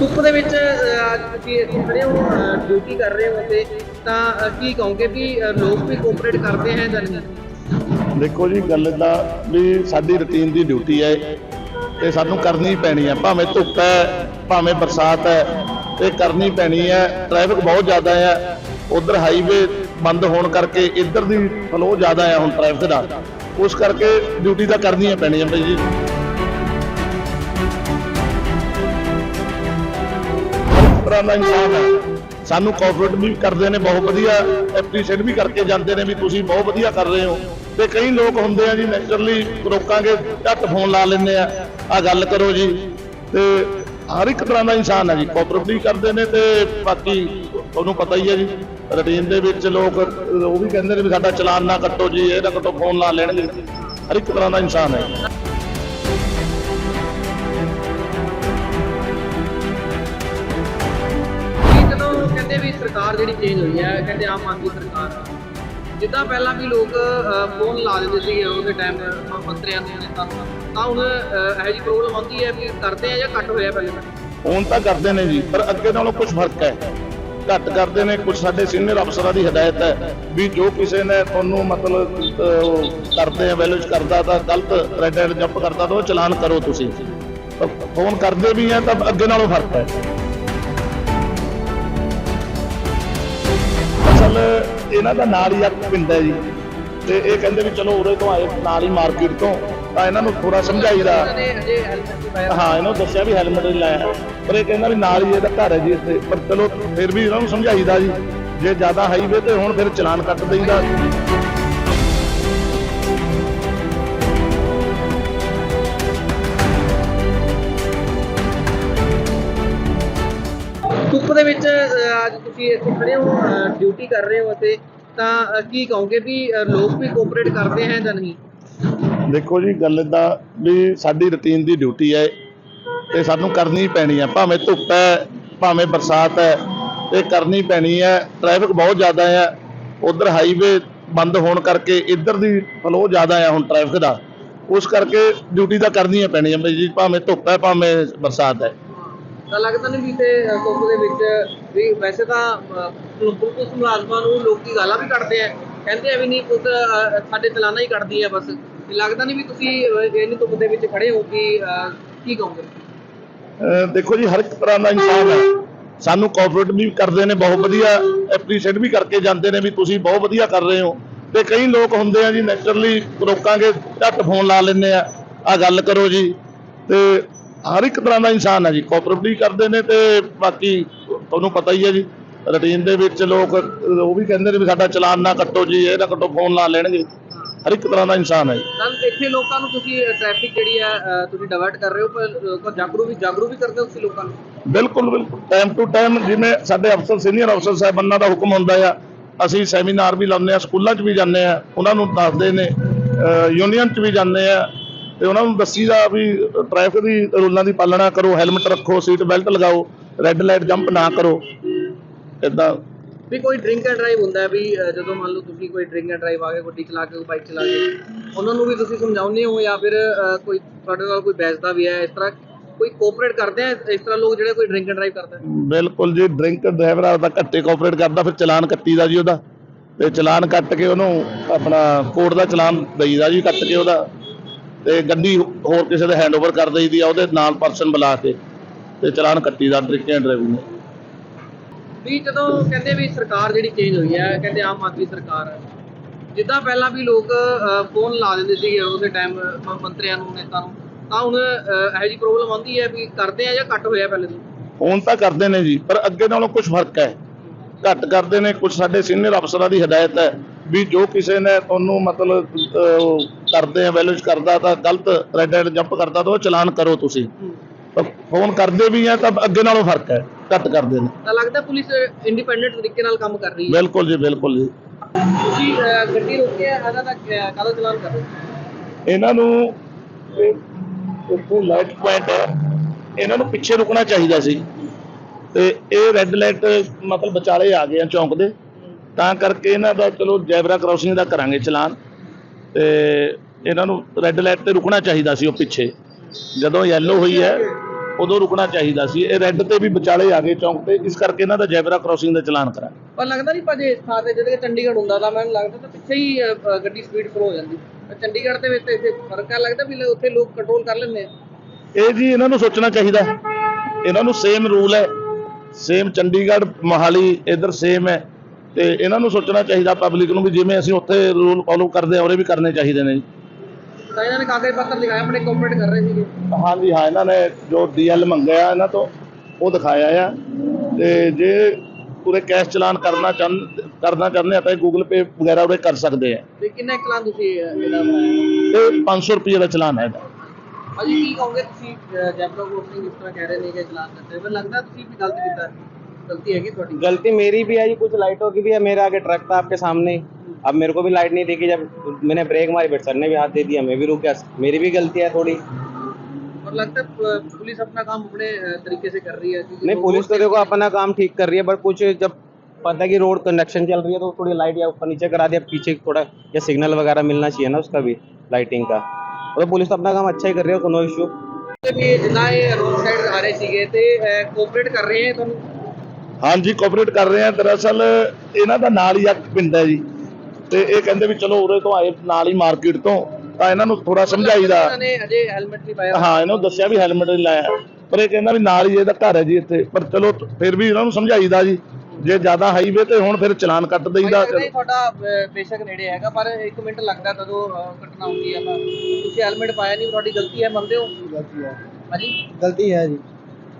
ਧੁੱਪ ਦੇ ਵਿੱਚ ਅੱਜ ਤੁਸੀਂ ਇੱਥੇ ਖੜੇ ਹੋ ਡਿਊਟੀ ਕਰ ਰਹੇ ਹੋ ਤੇ ਤਾਂ ਕੀ ਕਹੋਗੇ ਵੀ ਲੋਕ ਵੀ ਕੋਆਪਰੇਟ ਕਰਦੇ ਹੈ ਜਾਂ ਨਹੀਂ? ਦੇਖੋ ਜੀ, ਗੱਲ ਦਾ ਵੀ ਸਾਡੀ ਰੁਟੀਨ ਦੀ ਡਿਊਟੀ ਹੈ ਤੇ ਸਾਨੂੰ ਕਰਨੀ ਪੈਣੀ ਹੈ। ਭਾਵੇਂ ਧੁੱਪ ਹੈ, ਭਾਵੇਂ ਬਰਸਾਤ ਹੈ ਇਹ ਕਰਨੀ ਪੈਣੀ ਹੈ। ਟ੍ਰੈਫਿਕ ਬਹੁਤ ਜ਼ਿਆਦਾ ਹੈ। ਉਧਰ ਹਾਈਵੇ ਬੰਦ ਹੋਣ ਕਰਕੇ ਇੱਧਰ ਦੀ ਫਲੋ ਜ਼ਿਆਦਾ ਹੈ ਹੁਣ ਟ੍ਰੈਫਿਕ ਦਾ। ਉਸ ਕਰਕੇ ਡਿਊਟੀ ਤਾਂ ਕਰਨੀ ਹੈ ਪੈਣੀ ਹੈ ਭਾਈ ਜੀ। ਹਰ ਦਾ ਇਨਸਾਨ ਹੈ। ਸਾਨੂੰ ਕੋਆਪਰੇਟ ਵੀ ਕਰਦੇ ਨੇ, ਬਹੁਤ ਵਧੀਆ ਐਪਰੀਸ਼ੀਏਟ ਵੀ ਕਰਕੇ ਜਾਂਦੇ ਨੇ ਵੀ ਤੁਸੀਂ ਬਹੁਤ ਵਧੀਆ ਕਰ ਰਹੇ ਹੋ। ਤੇ ਕਈ ਲੋਕ ਹੁੰਦੇ ਆ ਜੀ ਨੈਚੁਰਲੀ ਰੋਕਾਂਗੇ, ਝੱਟ ਫੋਨ ਲਾ ਲੈਂਦੇ ਆ। ਆ ਗੱਲ ਕਰੋ ਜੀ। ਤੇ ਹਰ ਇੱਕ ਤਰ੍ਹਾਂ ਦਾ ਇਨਸਾਨ ਹੈ ਜੀ। ਕੋਆਪਰੇਟ ਵੀ ਕਰਦੇ ਨੇ ਤੇ ਬਾਕੀ ਤੁਹਾਨੂੰ ਪਤਾ ਹੀ ਹੈ ਜੀ ਰੁਟੀਨ ਦੇ ਵਿੱਚ ਲੋਕ, ਉਹ ਵੀ ਕਹਿੰਦੇ ਨੇ ਵੀ ਸਾਡਾ ਚਲਾਨ ਨਾ ਕੱਟੋ ਜੀ, ਇਹ ਨਾ ਕੱਟੋ ਫੋਨ ਲਾ ਲੈਣਗੇ। ਹਰ ਇੱਕ ਤਰ੍ਹਾਂ ਦਾ ਇਨਸਾਨ ਹੈ। ਵੀ ਸਰਕਾਰ ਜਿਹੜੀ ਚੇਂਜ ਹੋਈ ਹੈ ਕਹਿੰਦੇ ਆਮ ਆਦਮੀ ਸਰਕਾਰ ਜਿੱਦਾਂ ਪਹਿਲਾਂ ਵੀ ਲੋਕ ਫੋਨ ਲਾ ਦਿੰਦੇ ਸੀ ਉਹਦੇ ਟਾਈਮ ਮੰਤਰੀਆਂ ਨੂੰ ਨੇਤਾ ਤਾਂ ਹੁਣ ਅਹ, ਇਹੋ ਪ੍ਰੋਬਲਮ ਆਉਂਦੀ ਹੈ ਵੀ ਕਰਦੇ ਆ ਜਾਂ ਕੱਟ ਹੋਇਆ ਪਹਿਲੇ? ਫੋਨ ਤਾਂ ਕਰਦੇ ਨੇ ਜੀ ਪਰ ਅੱਗੇ ਨਾਲੋਂ ਕੁਝ ਫ਼ਰਕ ਹੈ। ਘੱਟ ਕਰਦੇ ਨੇ ਕੁਝ ਸਾਡੇ ਸੀਨੀਅਰ ਅਫਸਰਾਂ ਦੀ ਹਦਾਇਤ ਹੈ ਵੀ ਜੋ ਕਿਸੇ ਨੇ ਤੁਹਾਨੂੰ ਮਤਲਬ ਕਰਦੇ ਆ ਵੈਲਿਊਜ ਕਰਦਾ ਤਾਂ ਗਲਤ ਰੈਡ ਹੈਂਡ ਜੰਪ ਕਰਦਾ ਤਾਂ ਉਹ ਚਲਾਨ ਕਰੋ ਤੁਸੀਂ। ਫੋਨ ਕਰਦੇ ਵੀ ਆ ਤਾਂ ਅੱਗੇ ਨਾਲੋਂ ਫ਼ਰਕ ਹੈ। ਅਸਲ ਇਹਨਾਂ ਦਾ ਨਾਲ ਹੀ ਆ ਪਿੰਡ ਹੈ ਜੀ। ਤੇ ਇਹ ਕਹਿੰਦੇ ਵੀ ਚਲੋ ਉਰੇ ਤੋਂ ਆਏ, ਨਾਲ ਹੀ ਮਾਰਕੀਟ ਤੋਂ। ਤਾਂ ਇਹਨਾਂ ਨੂੰ ਥੋੜਾ ਸਮਝਾਈਦਾ। ਉਹਨਾਂ ਹਾਂ, ਇਹਨੂੰ ਦੱਸਿਆ ਵੀ ਹੈਲਮਟ ਨਹੀਂ ਲਾਇਆ। ਪਰ ਇਹ ਕਹਿੰਦਾ ਵੀ ਨਾਲ ਹੀ ਇਹਦਾ ਘਰ ਹੈ ਜੀ ਇੱਥੇ। ਪਰ ਚਲੋ ਫਿਰ ਵੀ ਇਹਨਾਂ ਨੂੰ ਸਮਝਾਈਦਾ ਜੀ। ਜੇ ਜ਼ਿਆਦਾ ਹਾਈਵੇ ਤੇ ਹੁਣ, ਫਿਰ ਚਲਾਨ ਕੱਟ ਦਈਦਾ। ਧੁੱਪ ਦੇ ਵਿੱਚ ਅੱਜ ਤੁਸੀਂ ਇੱਥੇ ਖੜੇ ਹੋ ਡਿਊਟੀ ਕਰ ਰਹੇ ਹੋ ਤੇ ਤਾਂ ਕੀ ਕਹੋਗੇ ਵੀ ਲੋਕ ਵੀ ਕੋਆਪਰੇਟ ਕਰਦੇ ਹੈ ਜਾਂ ਨਹੀਂ? ਦੇਖੋ ਜੀ, ਗੱਲ ਦਾ ਵੀ ਸਾਡੀ ਰੁਟੀਨ ਦੀ ਡਿਊਟੀ ਹੈ, ਤੇ ਸਾਨੂੰ ਕਰਨੀ ਪੈਣੀ ਹੈ। ਭਾਵੇਂ ਧੁੱਪ ਹੈ, ਭਾਵੇਂ ਬਰਸਾਤ ਹੈ ਇਹ ਕਰਨੀ ਪੈਣੀ ਹੈ। ਟ੍ਰੈਫਿਕ ਬਹੁਤ ਜ਼ਿਆਦਾ ਹੈ। ਉਧਰ ਹਾਈਵੇ ਬੰਦ ਹੋਣ ਕਰਕੇ ਇੱਧਰ ਦੀ ਫਲੋ ਜ਼ਿਆਦਾ ਆ ਹੁਣ ਟ੍ਰੈਫਿਕ ਦਾ। ਉਸ ਕਰਕੇ ਡਿਊਟੀ ਤਾਂ ਕਰਨੀ ਹੈ ਪੈਣੀ ਹੈ ਜੀ, ਭਾਵੇਂ ਧੁੱਪ ਹੈ, ਭਾਵੇਂ ਬਰਸਾਤ ਹੈ। ਤਾਂ ਲੱਗਦਾ ਨਹੀਂ ਵੀ ਤੇ ਅਹ, ਦੇ ਵਿੱਚ ਵੀ ਵੈਸੇ ਤਾਂ ਪੁਲਿਸ ਮੁਲਾਜ਼ਮਾਂ ਨੂੰ ਲੋਕੀ ਗਾਲਾਂ ਵੀ ਕੱਢਦੇ ਆ। ਕਹਿੰਦੇ ਆ ਵੀ ਨਹੀਂ ਪੁਲਿਸ ਸਾਡੇ ਚਲਾਨਾ ਹੀ ਕੱਢਦੀ ਹੈ ਬਸ। ਲੱਗਦਾ ਨਹੀਂ ਵੀ ਤੁਸੀਂ ਅਹ, ਧੁੱਪ ਦੇ ਵਿੱਚ ਖੜੇ ਹੋ ਕਿ ਕੀ ਕਹੋਗੇ? ਦੇਖੋ ਜੀ ਹਰ ਇੱਕ ਤਰ੍ਹਾਂ ਦਾ ਇਨਸਾਨ ਹੈ। ਸਾਨੂੰ ਕੋਆਪਰੇਟ ਵੀ ਕਰਦੇ ਨੇ ਬਹੁਤ ਵਧੀਆ ਐਪਰੀਸ਼ੀਏਟ ਵੀ ਕਰਕੇ ਜਾਂਦੇ ਨੇ ਵੀ ਤੁਸੀਂ ਬਹੁਤ ਵਧੀਆ ਕਰ ਰਹੇ ਹੋ। ਤੇ ਕਈ ਲੋਕ ਹੁੰਦੇ ਆ ਜੀ ਨੈਚੁਰਲੀ ਰੋਕਾਂਗੇ ਝੱਟ ਫੋਨ ਲਾ ਲੈਂਦੇ ਆ। ਆ ਗੱਲ ਕਰੋ ਜੀ। ਤੇ ਹਰ ਇੱਕ ਤਰ੍ਹਾਂ ਦਾ ਇਨਸਾਨ ਹੈ ਜੀ ਕੋਆਪਰੇਟ ਵੀ ਕਰਦੇ ਨੇ ਤੇ ਬਾਕੀ ਤੁਹਾਨੂੰ ਪਤਾ ਹੀ ਹੈ ਜੀ ਰੁਟੀਨ ਦੇ ਵਿੱਚ ਲੋਕ ਉਹ ਵੀ ਕਹਿੰਦੇ ਨੇ ਵੀ ਸਾਡਾ ਚਲਾਨ ਨਾ ਕੱਟੋ ਜੀ ਇਹ ਨਾ ਕੱਟੋ ਫੋਨ ਲਾ ਲੈਣਗੇ। ਹਰ ਇੱਕ ਤਰ੍ਹਾਂ ਦਾ ਇਨਸਾਨ ਹੈ ਜੀ। ਤਾਂ ਇੱਥੇ ਲੋਕਾਂ ਨੂੰ ਤੁਸੀਂ ਟ੍ਰੈਫਿਕ ਜਿਹੜੀ ਹੈ ਤੁਸੀਂ ਡਿਵਰਟ ਕਰ ਰਹੇ ਹੋ ਪਰ ਜਾਗਰੂ ਵੀ ਜਾਗਰੂ ਵੀ ਕਰਦੇ ਹੋ ਤੁਸੀਂ ਲੋਕਾਂ ਨੂੰ? ਬਿਲਕੁਲ ਬਿਲਕੁਲ। ਟਾਈਮ ਟੂ ਟਾਈਮ ਜਿਵੇਂ ਸਾਡੇ ਅਫਸਰ ਸੀਨੀਅਰ ਅਫਸਰ ਸਾਹਿਬਾਨਾਂ ਦਾ ਹੁਕਮ ਹੁੰਦਾ ਆ ਅਸੀਂ ਸੈਮੀਨਾਰ ਵੀ ਲਾਉਂਦੇ ਆ ਸਕੂਲਾਂ 'ਚ ਵੀ ਜਾਂਦੇ ਆ ਉਹਨਾਂ ਨੂੰ ਦੱਸਦੇ ਨੇ ਯੂਨੀਅਨ 'ਚ ਵੀ ਜਾਂਦੇ ਆ ਤੇ ਉਹਨਾਂ ਨੂੰ ਦੱਸੀਦਾ ਵੀ ਟ੍ਰੈਫਿਕ ਦੀ ਰੂਲਾਂ ਦੀ ਪਾਲਣਾ ਕਰੋ ਹੈਲਮਟ ਰੱਖੋ ਸੀਟ ਬੈਲਟ ਲਗਾਓ ਰੈੱਡ ਲਾਈਟ ਜੰਪ ਨਾ ਕਰੋ ਇਦਾਂ ਵੀ ਕੋਈ ਡਰਿੰਕ ਐਂਡ ਡਰਾਈਵ ਹੁੰਦਾ ਵੀ ਜਦੋਂ ਮੰਨ ਲਓ ਤੁਸੀਂ ਕੋਈ ਡਰਿੰਕ ਐਂਡ ਡਰਾਈਵ ਆ ਕੇ ਗੱਡੀ ਚਲਾ ਕੇ ਬਾਈਕ ਚਲਾ ਕੇ ਉਹਨਾਂ ਨੂੰ ਵੀ ਤੁਸੀਂ ਸਮਝਾਉਂਦੇ ਹੋ ਜਾਂ ਫਿਰ ਕੋਈ ਤੁਹਾਡੇ ਨਾਲ ਕੋਈ ਬੈਸਦਾ ਵੀ ਹੈ ਇਸ ਤਰ੍ਹਾਂ ਕੋਈ ਕੋਆਪਰੇਟ ਕਰਦੇ ਆ ਇਸ ਤਰ੍ਹਾਂ ਲੋਕ ਜਿਹੜੇ ਕੋਈ ਡਰਿੰਕ ਐਂਡ ਡਰਾਈਵ ਕਰਦਾ? ਬਿਲਕੁਲ ਜੀ ਡਰਿੰਕ ਡਰਾਈਵਰ ਆਪਦਾ ਘੱਟੇ ਕੋਆਪਰੇਟ ਕਰਦਾ ਫਿਰ ਚਲਾਨ ਕੱਟੀਦਾ ਜੀ ਉਹਦਾ। ਤੇ ਚਲਾਨ ਕੱਟ ਕੇ ਉਹਨੂੰ ਆਪਣਾ ਕੋਰਟ ਦਾ ਚਲਾਨ ਦਈਦਾ ਜੀ ਕੱਟ ਕੇ ਉਹਦਾ। ਤੇ ਗੱਡੀ ਹੋਰ ਕਿਸੇ ਦੇ ਹੈਂਡਓਵਰ ਕਰ ਦਈਦੀ ਆ ਉਹਦੇ ਨਾਲ ਪਰਸਨ ਬੁਲਾ ਕੇ ਤੇ ਚਲਾਨ ਕੱਟੀਦਾ ਡਰਿੰਕ ਐਂਡ ਡਰਾਈਵਿੰਗ ਵੀ ਜਦੋਂ ਕਹਿੰਦੇ ਵੀ ਸਰਕਾਰ ਜਿਹੜੀ ਚੇਂਜ ਹੋਈ ਹੈ ਕਹਿੰਦੇ ਆਮ ਆਦਮੀ ਸਰਕਾਰ ਜਿੱਦਾਂ ਪਹਿਲਾਂ ਵੀ ਲੋਕ ਫੋਨ ਲਾ ਦਿੰਦੇ ਸੀ ਉਹਦੇ ਟਾਈਮ ਮੰਤਰੀਆਂ ਨੂੰ ਨੇਤਾ ਨੂੰ ਤਾਂ ਹੁਣ ਇਹੋ ਜਿਹੀ ਪ੍ਰੋਬਲਮ ਆਉਂਦੀ ਹੈ ਵੀ ਕਰਦੇ ਆ ਜਾਂ ਕੱਟ ਹੋਇਆ ਪਹਿਲੇ ਤੋਂ? ਫੋਨ ਤਾਂ ਕਰਦੇ ਨੇ ਜੀ ਪਰ ਅੱਗੇ ਨਾਲੋਂ ਕੁਝ ਫ਼ਰਕ ਹੈ। ਘੱਟ ਕਰਦੇ ਨੇ ਕੁਝ ਸਾਡੇ ਸੀਨੀਅਰ ਅਫਸਰਾਂ ਦੀ ਹਦਾਇਤ ਹੈ ਵੀ ਜੋ ਕਿਸੇ ਨੇ ਤੁਹਾਨੂੰ ਮਤਲਬ ਕਰਦੇ ਆ ਵੈਲਿਊਜ ਕਰਦਾ ਤਾਂ ਗਲਤ ਰੈੱਡ ਹੈਂਡ ਜੰਪ ਕਰਦਾ ਤਾਂ ਉਹ ਚਲਾਨ ਕਰੋ ਤੁਸੀਂ। ਫੋਨ ਕਰਦੇ ਵੀ ਆ ਤਾਂ ਅੱਗੇ ਨਾਲੋਂ ਫ਼ਰਕ ਹੈ ਘੱਟ ਕਰਦੇ ਨੇ। ਤਾਂ ਲੱਗਦਾ ਪੁਲਿਸ ਇੰਡੀਪੈਂਡੈਂਟ ਤਰੀਕੇ ਨਾਲ ਕੰਮ ਕਰ ਰਹੀ ਹੈ। ਬਿਲਕੁਲ ਜੀ ਬਿਲਕੁਲ ਜੀ। ਤੁਸੀਂ ਗੱਡੀ ਰੋਕਿਆ ਤਾਂ ਕ- ਕਾਹਦਾ ਚਲਾਨ ਕਰ ਰਹੇ? ਇਹਨਾਂ ਨੂੰ ਇੱਥੇ ਲਾਈਟ ਪੁਆਇੰਟ ਹੈ ਇਹਨਾਂ ਨੂੰ ਪਿੱਛੇ ਰੁਕਣਾ ਚਾਹੀਦਾ ਸੀ। ਤੇ ਇਹ ਰੈੱਡ ਲਾਈਟ ਮਤਲਬ ਵਿਚਾਲੇ ਆ ਗਏ ਆ ਚੌਂਕ ਦੇ। ਤਾਂ ਕਰਕੇ ਇਹਨਾਂ ਦਾ ਚਲੋ ਜੈਬਰਾ ਕ੍ਰਾਸਿੰਗ ਦਾ ਕਰਾਂਗੇ ਚਲਾਨ। ਤੇ ਇਹਨਾਂ ਨੂੰ ਰੈੱਡ ਲਾਈਟ ਤੇ ਰੁਕਣਾ ਚਾਹੀਦਾ ਸੀ ਉਹ ਪਿੱਛੇ। ਜਦੋਂ ਯੈਲੋ ਹੋਈ ਹੈ ਉਦੋਂ ਰੁਕਣਾ ਚਾਹੀਦਾ ਸੀ। ਇਹ ਰੈੱਡ ਤੇ ਵੀ ਵਿਚਾਲੇ ਆ ਗਏ ਚੌਂਕ ਤੇ ਇਸ ਕਰਕੇ ਇਹਨਾਂ ਦਾ ਜੈਬਰਾ ਕ੍ਰਾਸਿੰਗ ਦਾ ਚਲਾਨ ਕਰਾ ਪਰ ਲੱਗਦਾ ਨਹੀਂ ਭਾਜੀ ਇਸ ਥਾਂ ਤੇ ਜਦੋਂ ਚੰਡੀਗੜ੍ਹ ਹੁੰਦਾ ਤਾਂ ਮੈਨੂੰ ਲੱਗਦਾ ਤਾਂ ਪਿੱਛੇ ਹੀ ਅ, ਗੱਡੀ ਸਪੀਡ ਸਲੋ ਹੋ ਜਾਂਦੀ। ਪਰ ਚੰਡੀਗੜ੍ਹ ਦੇ ਵਿੱਚ ਇੱਥੇ ਫ਼ਰਕ ਆ ਲੱਗਦਾ ਵੀ ਲ- ਉੱਥੇ ਲੋਕ ਕੰਟਰੋਲ ਕਰ ਲੈਂਦੇ ਆ। ਇਹ ਜੀ ਇਹਨਾਂ ਨੂੰ ਸੋਚਣਾ ਚਾਹੀਦਾ। ਹੈ। ਇਹਨਾਂ ਨੂੰ ਸੇਮ ਰੂਲ ਹੈ। ਸੇਮ ਚੰਡੀਗੜ੍ਹ ਮੋਹਾਲੀ ਇਧਰ ਸੇਮ ਹੈ। ਤੇ ਇਹਨਾਂ ਨੂੰ ਸੋਚਣਾ ਚਾਹੀਦਾ ਪਬਲਿਕ ਨੂੰ ਵੀ ਜਿਵੇਂ ਅਸੀਂ ਉੱਥੇ ਰੂਲ ਫੋਲੋ ਕਰਦੇ ਆ ਉਰੇ ਵੀ ਕਰਨੇ ਚਾਹੀਦੇ ਨੇ ਜੀ। ਤਾਂ ਇਹਨਾਂ ਨੇ ਕਾਗਜ਼ ਪੱਤਰ ਦਿਖਾਇਆ ਆਪਣੇ ਕੋਆਪਰੇਟ ਕਰ ਰਹੇ ਸੀਗੇ। ਹਾਂਜੀ ਹਾਂ ਇਹਨਾਂ ਨੇ ਜੋ ਡੀਐਲ ਮੰਗਿਆ ਇਹਨਾਂ ਤੋਂ ਉਹ ਦਿਖਾਇਆ ਆ। ਤੇ ਜੇ ਪੂਰੇ ਕੈਸ਼ ਚਲਾਨ ਕਰਨਾ ਚਾਹੁੰ ਕਰਨਾ ਚਾਹੁੰਦੇ ਆ ਤਾਂ ਗੂਗਲ ਪੇ ਵਗੈਰਾ ਉਰੇ ਕਰ ਸਕਦੇ ਆ। ਤੇ ਕਿੰਨਾ ਚਲਾਨ ਤੁਸੀਂ ਅ, ਇਹਦਾ ਬਣਾਇਆ? ਇਹ 500 ਰੁਪਏ ਦਾ ਚਲਾਨ ਹੈ ਇਹਦਾ। ਭਾਜੀ ਕੀ ਕਹੋਗੇ ਤੁਸੀਂ ਜੈਪਟੋ ਕੋਟਿੰਗ ਇਸ ਤਰ੍ਹਾਂ ਕਹਿ ਰਹੇ ਨੇ ਕਿ ਚਲਾਨ ਕਰਦੇ ਮੈਨੂੰ ਲੱਗਦਾ ਤੁਸੀਂ ਵੀ ਗਲਤ ਕੀਤਾ। ਗਲਤੀ ਹੈਗੀ ਤੁਹਾਡੀ गलती मेरी भी है जी कुछ लाइटों की भी है मेरे आगे ट्रक था आपके सामने अब मेरे को भी लाइट नहीं दिखी जब मैंने ब्रेक मारी बट सर ने भी हाथ दे दिया मैं भी रुक गया मेरी भी गलती है थोड़ी और लगता है अ, पुलिस अपना काम अपने अ, तरीके से कर रही है क्योंकि नहीं लोग पुलिस तो रोड देखो अपना काम ठीक कर रही है बट कुछ जब पता है कि रोड कंडक्शन चल रही है तो थोड़ी लाइट या ऊपर नीचे करा दिया पीछे थोड़ा या सिग्नल वगैरह मिलना चाहिए ना उसका भी लाइटिंग का तो पुलिस तो अपना काम अच्छा ही कर रही है नो इशू ਤੇ ਵੀ ਜਿੰਨਾ ਇਹ ਰੋਡ ਸਾਈਡ ਆ ਰਹੇ ਸੀਗੇ ਤੇ ਕੋਆਪਰੇਟ ਕਰ ਰਹੇ ਹੈ ਤੁਹਾਨੂੰ ਹਾਂਜੀ ਕੋਆਪਰੇਟ ਕਰ ਰਹੇ ਆ ਦਰਅਸਲ ਇਹਨਾਂ ਦਾ ਨਾਲ ਹੀ ਆ ਪਿੰਡ ਹੈ ਜੀ। ਤੇ ਇਹ ਕਹਿੰਦੇ ਵੀ ਚਲੋ ਉਰੇ ਤੋਂ ਆਏ ਨਾਲ ਹੀ ਮਾਰਕੀਟ ਤੋਂ। ਤਾਂ ਇਹਨਾਂ ਨੂੰ ਥੋੜਾ ਸਮਝਾਈਦਾ। ਹਾਂ ਇਹਨੂੰ ਦੱਸਿਆ ਵੀ ਹੈਲਮਟ ਨਹੀਂ ਲਾਇਆ। ਪਰ ਇਹ ਕਹਿੰਦਾ ਵੀ ਨਾਲ ਹੀ ਇਹਦਾ ਘਰ ਹੈ ਜੀ ਇੱਥੇ। ਪਰ ਚਲੋ ਫਿਰ ਵੀ ਇਹਨਾਂ ਨੂੰ ਸਮਝਾਈਦਾ ਜੀ। ਜੇ ਜ਼ਿਆਦਾ ਹਾਈਵੇ ਤੇ ਹੁਣ ਫਿਰ ਚਲਾਨ ਕੱਟ ਦਈਦਾ। ਤੁਹਾਡਾ ਬੇਸ਼ੱਕ ਨੇੜੇ ਹੈਗਾ ਪਰ 1 ਮਿੰਟ ਲੱਗਦਾ ਤਦੋਂ ਘਟਨਾ ਹੁੰਦੀ ਆ ਤੁਸੀਂ ਹੈਲਮਟ ਪਾਇਆ ਨਹੀਂ ਤੁਹਾਡੀ ਗਲਤੀ ਹੈ ਮੰਨਦੇ ਹੋ? ਗਲਤੀ ਹੈ। ਹਾਂਜੀ? ਗਲਤੀ ਹੈ ਜੀ।